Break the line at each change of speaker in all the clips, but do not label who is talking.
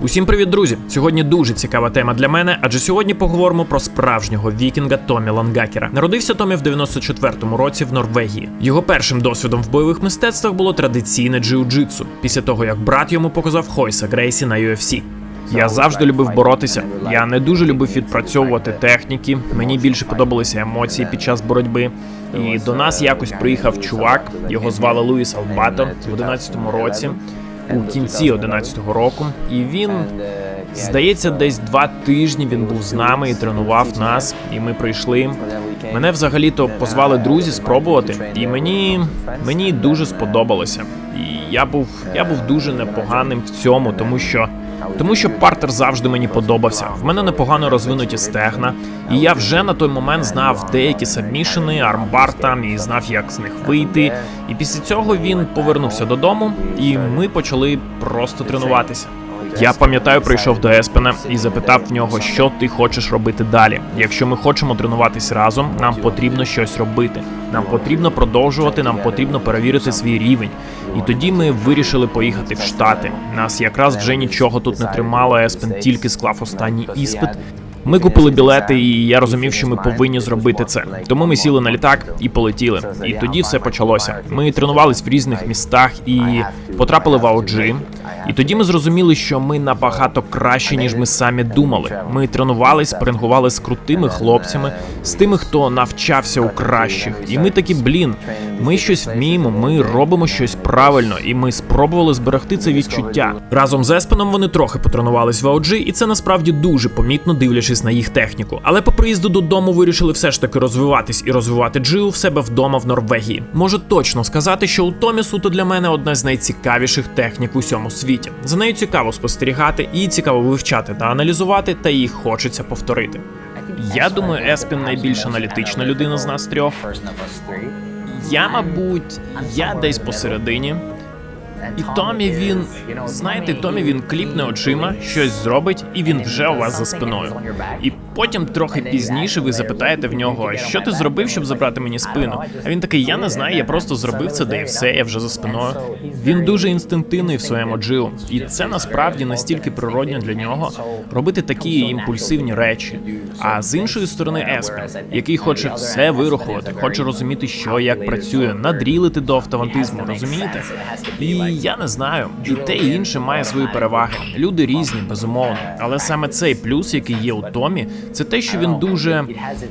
Усім привіт, друзі! Сьогодні дуже цікава тема для мене, адже сьогодні поговоримо про справжнього вікінга Томі Лангакера. Народився Томі в 94-му році в Норвегії. Його першим досвідом в бойових мистецтвах було традиційне джиу-джитсу, після того як брат йому показав Хойса Грейсі на UFC. Я завжди любив боротися. Я не дуже любив відпрацьовувати техніки. Мені більше подобалися емоції під час боротьби. І до нас якось приїхав чувак. Його звали Луїс Албато в 11-му році, у кінці 11-го року. І він, здається, десь два тижні він був з нами і тренував нас. І ми прийшли. Мене взагалі-то позвали друзі спробувати, і мені мені дуже сподобалося. І я був я був дуже непоганим в цьому, тому що тому що партер завжди мені подобався. В мене непогано розвинуті стегна, і я вже на той момент знав деякі сабмішини, армбар там і знав, як з них вийти. І після цього він повернувся додому, і ми почали просто тренуватися. Я пам'ятаю, прийшов до Еспена і запитав в нього, що ти хочеш робити далі. Якщо ми хочемо тренуватись разом, нам потрібно щось робити. Нам потрібно продовжувати, нам потрібно перевірити свій рівень. І тоді ми вирішили поїхати в Штати. Нас якраз вже нічого тут не тримало. Еспен тільки склав останній іспит. Ми купили білети, і я розумів, що ми повинні зробити це. Тому ми сіли на літак і полетіли. І тоді все почалося. Ми тренувались в різних містах і потрапили в ауджі. І тоді ми зрозуміли, що ми набагато краще, ніж ми самі думали. Ми тренувались, спарингували з крутими хлопцями, з тими, хто навчався у кращих. І ми такі, блін, ми щось вміємо, ми робимо щось правильно, і ми спробували зберегти це відчуття. Разом з Еспеном вони трохи потренувались в ауджі, і це насправді дуже помітно, дивлячись на їх техніку. Але по приїзду додому вирішили все ж таки розвиватись і розвивати джиу в себе вдома в Норвегії. Можу точно сказати, що у Томі суто для мене одна з найцікавіших технік у всьому світі. За нею цікаво спостерігати, її цікаво вивчати та аналізувати, та її хочеться повторити. Я думаю, Еспін найбільш аналітична людина з нас трьох. Я, мабуть, я десь посередині. І Томі він, знаєте, Томі він кліпне очима, щось зробить, і він вже у вас за спиною. І потім трохи пізніше ви запитаєте в нього, «А що ти зробив, щоб забрати мені спину. А він такий: я не знаю, я просто зробив це, де і все, я вже за спиною. Він дуже інстинктивний в своєму джиу, і це насправді настільки природньо для нього робити такі імпульсивні речі. А з іншої сторони, Еспен, який хоче все вирахувати, хоче розуміти, що як працює, надрілити до автоматизму, розумієте? І я не знаю, і те і інше має свої переваги. Люди різні, безумовно. Але саме цей плюс, який є у Томі, це те, що він дуже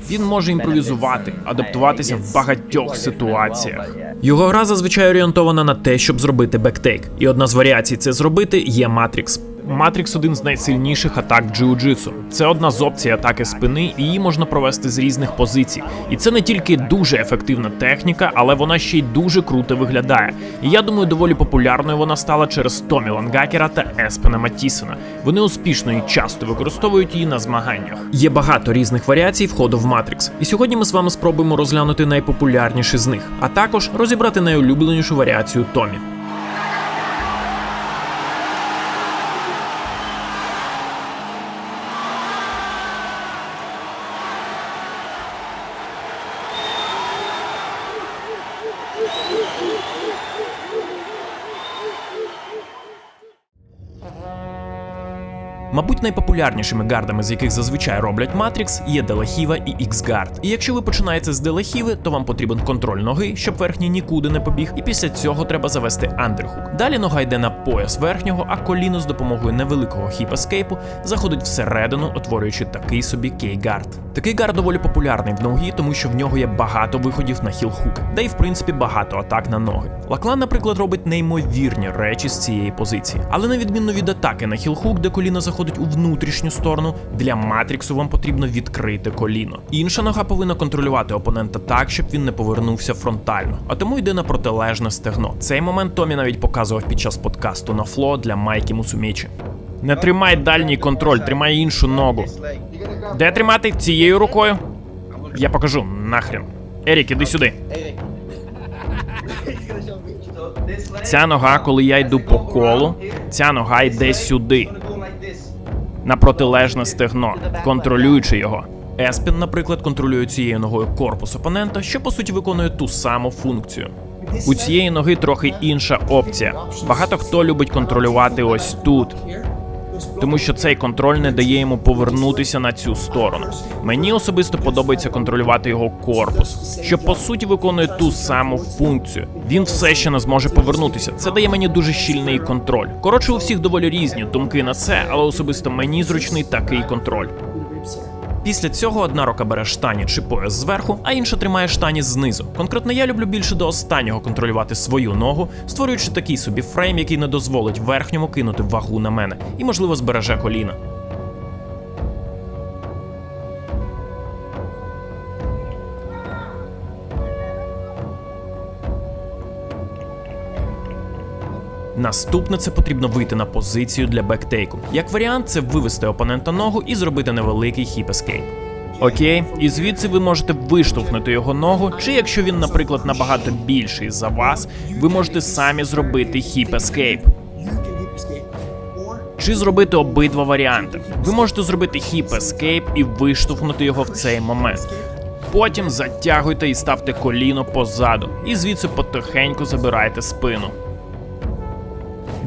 він може імпровізувати, адаптуватися в багатьох ситуаціях. Його гра зазвичай орієнтована на те, щоб зробити бектейк. І одна з варіацій це зробити є Матрікс. Матрікс один з найсильніших атак джиу-джитсу. Це одна з опцій атаки спини, і її можна провести з різних позицій. І це не тільки дуже ефективна техніка, але вона ще й дуже круто виглядає. І я думаю, доволі популярною вона стала через Томі Лангакера та Еспена Матісона. Вони успішно і часто використовують її на змаганнях. Є багато різних варіацій входу в Матрікс. І сьогодні ми з вами спробуємо розглянути найпопулярніші з них, а також розібрати найулюбленішу варіацію Томі. Мабуть, найпопулярнішими гардами, з яких зазвичай роблять Матрікс, є Делахіва і X-Guard. І якщо ви починаєте з Делахіви, то вам потрібен контроль ноги, щоб верхній нікуди не побіг, і після цього треба завести андерхук. Далі нога йде на пояс верхнього, а коліно з допомогою невеликого хіп-ескейпу заходить всередину, утворюючи такий собі кей-гард. Такий гард доволі популярний в ногі, тому що в нього є багато виходів на хіл-хук, де й в принципі багато атак на ноги. Лаклан, наприклад, робить неймовірні речі з цієї позиції, але на відміну від атаки на хіл-хук, де коліно заходить у внутрішню сторону, для Матріксу вам потрібно відкрити коліно. Інша нога повинна контролювати опонента так, щоб він не повернувся фронтально, а тому йде на протилежне стегно. Цей момент Томі навіть показував під час подкасту на фло для Майки Мусумічі. Не тримай дальній контроль, тримай іншу ногу. Де тримати цією рукою? Я покажу нахрен. Ерік, іди сюди. Ця нога, коли я йду по колу, ця нога йде сюди, на протилежне стегно, контролюючи його. Еспін, наприклад, контролює цією ногою корпус опонента, що по суті виконує ту саму функцію. У цієї ноги трохи інша опція. Багато хто любить контролювати ось тут. Тому що цей контроль не дає йому повернутися на цю сторону. Мені особисто подобається контролювати його корпус, що по суті виконує ту саму функцію. Він все ще не зможе повернутися. Це дає мені дуже щільний контроль. Коротше, у всіх доволі різні думки на це, але особисто мені зручний такий контроль. Після цього одна рука бере штані чи пояс зверху, а інша тримає штані знизу. Конкретно я люблю більше до останнього контролювати свою ногу, створюючи такий собі фрейм, який не дозволить верхньому кинути вагу на мене і, можливо, збереже коліна. Наступне це потрібно вийти на позицію для бектейку. Як варіант, це вивести опонента ногу і зробити невеликий хіп ескейп. Окей, і звідси ви можете виштовхнути його ногу, чи якщо він, наприклад, набагато більший за вас, ви можете самі зробити хіп ескейп. Чи зробити обидва варіанти. Ви можете зробити хіп ескейп і виштовхнути його в цей момент. Потім затягуйте і ставте коліно позаду, і звідси потихеньку забирайте спину.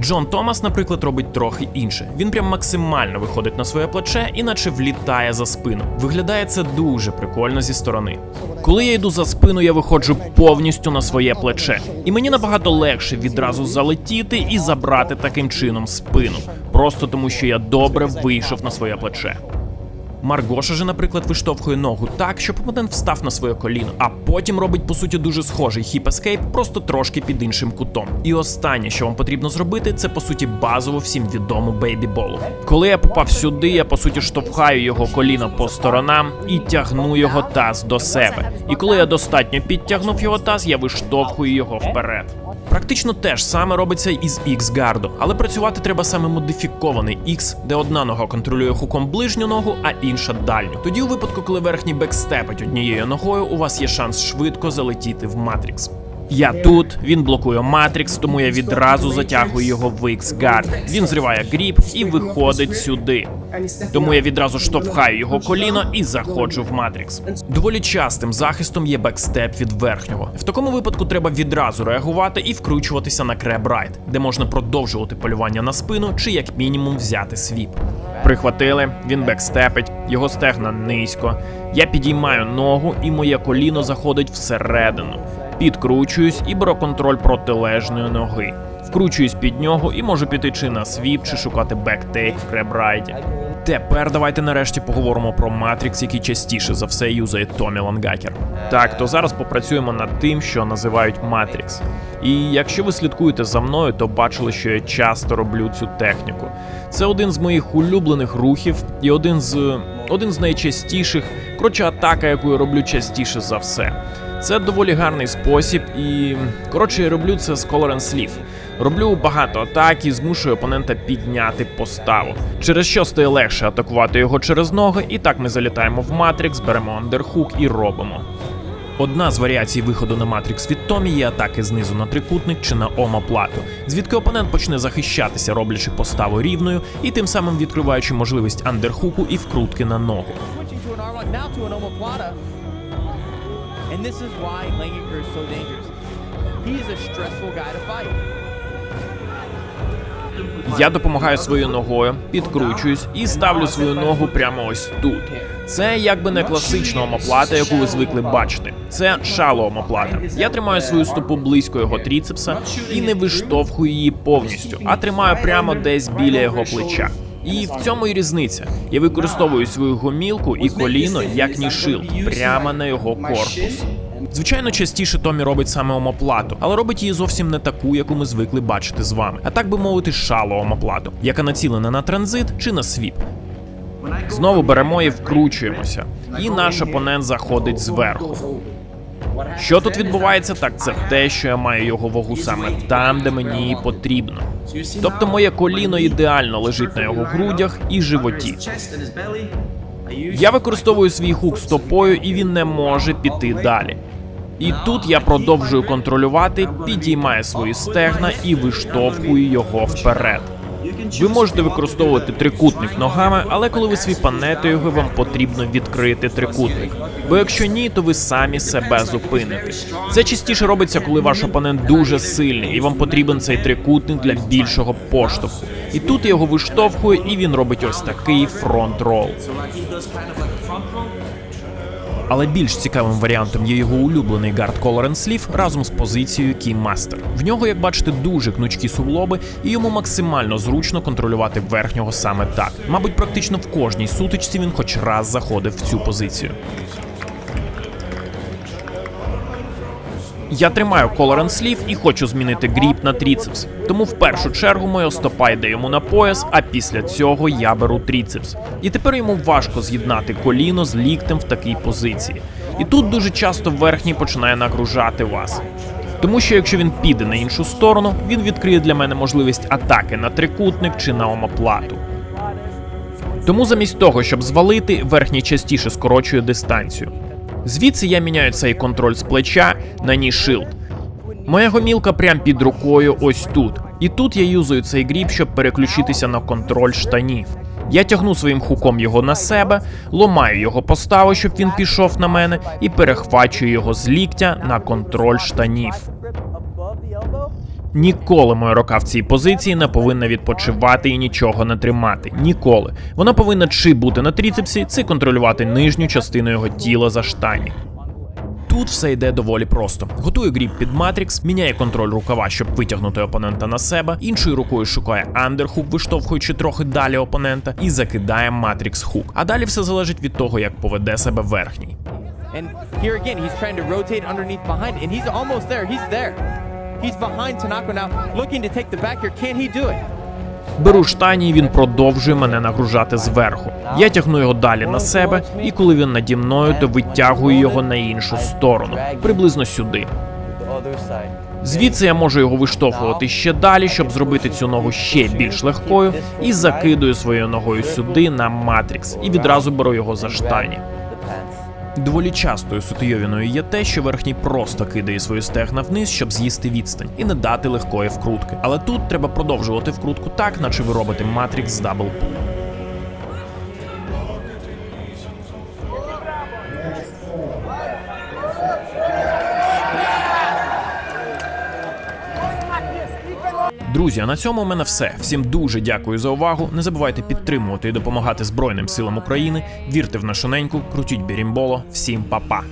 Джон Томас, наприклад, робить трохи інше. Він прям максимально виходить на своє плече, іначе влітає за спину. Виглядає це дуже прикольно зі сторони. Коли я йду за спину, я виходжу повністю на своє плече, і мені набагато легше відразу залетіти і забрати таким чином спину, просто тому що я добре вийшов на своє плече. Маргоша же, наприклад, виштовхує ногу так, щоб опонент встав на своє коліно, а потім робить по суті дуже схожий хіп ескейп, просто трошки під іншим кутом. І останнє, що вам потрібно зробити, це по суті базово всім відому бейбі болу. Коли я попав сюди, я по суті штовхаю його коліно по сторонам і тягну його таз до себе. І коли я достатньо підтягнув його таз, я виштовхую його вперед. Практично те ж саме робиться і з X-гарду, але працювати треба саме модифікований X, де одна нога контролює хуком ближню ногу, а інша дальню. Тоді, у випадку, коли верхній бекстепить однією ногою, у вас є шанс швидко залетіти в Матрікс. Я тут, він блокує Матрікс, тому я відразу затягую його в X-гард. Він зриває гріб і виходить сюди. Тому я відразу штовхаю його коліно і заходжу в Матрікс. Доволі частим захистом є бекстеп від верхнього. В такому випадку треба відразу реагувати і вкручуватися на креб райт, де можна продовжувати полювання на спину чи як мінімум взяти свіп. Прихватили, він бекстепить, його стегна низько. Я підіймаю ногу, і моє коліно заходить всередину. Підкручуюсь і беру контроль протилежної ноги. Вкручуюсь під нього і можу піти чи на свіп, чи шукати бектейк в кребрайді. Тепер давайте нарешті поговоримо про Матрікс, який частіше за все юзає Томі Лангакер. Так, то зараз попрацюємо над тим, що називають Матрікс. І якщо ви слідкуєте за мною, то бачили, що я часто роблю цю техніку. Це один з моїх улюблених рухів і один з один з найчастіших, коротше, атака, яку я роблю частіше за все. Це доволі гарний спосіб, і коротше, я роблю це з color and sleeve. Роблю багато атак і змушую опонента підняти поставу, через що стає легше атакувати його через ноги, і так ми залітаємо в Матрікс, беремо андерхук і робимо. Одна з варіацій виходу на Матрікс від Томі є атаки знизу на трикутник чи на омоплату, звідки опонент почне захищатися, роблячи поставу рівною і тим самим відкриваючи можливість андерхуку і вкрутки на ногу.
And this is why Langenker is so dangerous. He's a stressful guy to fight.
Я допомагаю своєю ногою, підкручуюсь і ставлю свою ногу прямо ось тут. Це якби не класична омоплата, яку ви звикли бачити. Це шало омоплата. Я тримаю свою стопу близько його тріцепса і не виштовхую її повністю, а тримаю прямо десь біля його плеча. І в цьому і різниця. Я використовую свою гомілку і коліно як нішил прямо на його корпус. Звичайно, частіше Томі робить саме омоплату, але робить її зовсім не таку, яку ми звикли бачити з вами, а так би мовити, шало омоплату, яка націлена на транзит чи на свіп. Знову беремо і вкручуємося, і наш опонент заходить зверху. Що тут відбувається, так це те, що я маю його вагу саме там, де мені потрібно. Тобто моє коліно ідеально лежить на його грудях і животі. Я використовую свій хук стопою, і він не може піти далі. І тут я продовжую контролювати, підіймаю свої стегна і виштовхую його вперед. Ви можете використовувати трикутник ногами, але коли ви свіпанете його, вам потрібно відкрити трикутник. Бо якщо ні, то ви самі себе зупините. Це частіше робиться, коли ваш опонент дуже сильний, і вам потрібен цей трикутник для більшого поштовху. І тут його виштовхую, і він робить ось такий фронт рол. Але більш цікавим варіантом є його улюблений гард Collar and Sleeve разом з позицією Keymaster. В нього, як бачите, дуже гнучкі суглоби, і йому максимально зручно контролювати верхнього саме так. Мабуть, практично в кожній сутичці він хоч раз заходив в цю позицію. Я тримаю and Sleeve і хочу змінити гріп на тріцепс. Тому в першу чергу моя стопа йде йому на пояс, а після цього я беру тріцепс. І тепер йому важко з'єднати коліно з ліктем в такій позиції. І тут дуже часто верхній починає нагружати вас. Тому що якщо він піде на іншу сторону, він відкриє для мене можливість атаки на трикутник чи на омоплату. Тому замість того, щоб звалити, верхній частіше скорочує дистанцію. Звідси я міняю цей контроль з плеча на ні шилд. Моя гомілка прям під рукою ось тут. І тут я юзаю цей гріб, щоб переключитися на контроль штанів. Я тягну своїм хуком його на себе, ломаю його поставу, щоб він пішов на мене, і перехвачую його з ліктя на контроль штанів. Ніколи моя рука в цій позиції не повинна відпочивати і нічого не тримати. Ніколи. Вона повинна чи бути на тріцепсі, чи контролювати нижню частину його тіла за штані. Тут все йде доволі просто. Готує гріб під матрікс, міняє контроль рукава, щоб витягнути опонента на себе, іншою рукою шукає андерхук, виштовхуючи трохи далі опонента, і закидає матрікс хук. А далі все залежить від того, як поведе себе верхній.
And here again, he's trying to rotate underneath behind, and he's almost there. He's there. He's behind Tanaka now, looking to take the back here. Can he do it?
Беру штані, і він продовжує мене нагружати зверху. Я тягну його далі на себе, і коли він наді мною, то витягую його на іншу сторону, приблизно сюди. Звідси я можу його виштовхувати ще далі, щоб зробити цю ногу ще більш легкою, і закидую своєю ногою сюди на матрікс, і відразу беру його за штані. Доволі частою сутийовіною є те, що верхній просто кидає свої стегна вниз, щоб з'їсти відстань і не дати легкої вкрутки. Але тут треба продовжувати вкрутку так, наче ви робите матрікс з дабл. Друзі, а на цьому у мене все. Всім дуже дякую за увагу. Не забувайте підтримувати і допомагати Збройним силам України. Вірте в нашу неньку, крутіть бірімболо. Всім па-па.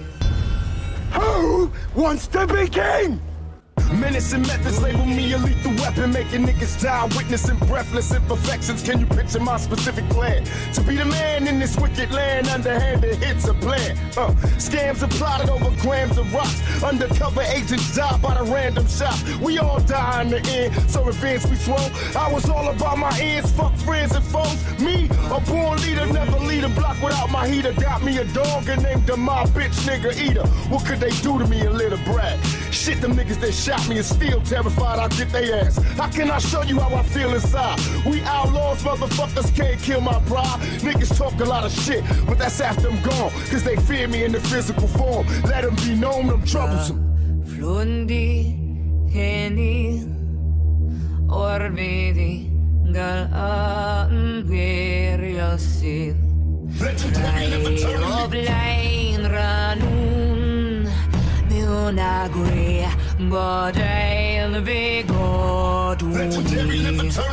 Who wants to be king? Menacing methods label me a lethal weapon, making niggas die, witnessing breathless imperfections. Can you picture my specific plan? To be the man in this wicked land, underhanded hits a plan. Uh, scams are plotted over grams of rocks. Undercover agents die by the random shots. We all die in the end, so revenge we slow. I was all about my ends, fuck friends and foes. Me, a born leader, never lead a block without my heater. Got me a dog and named him my bitch nigga eater. What could they do to me, a little brat? Shit, them niggas that shot me is still terrified I'll get their ass. How can I show you how I feel inside? We outlaws, motherfuckers can't kill my pride. Niggas talk a lot of shit, but that's after I'm gone. Cause they fear me in the physical form. Let them be known I'm troublesome.
Flundi heni orbidi gal anveriasin Oblain ranun soon agree,
but I'll
be
good with you.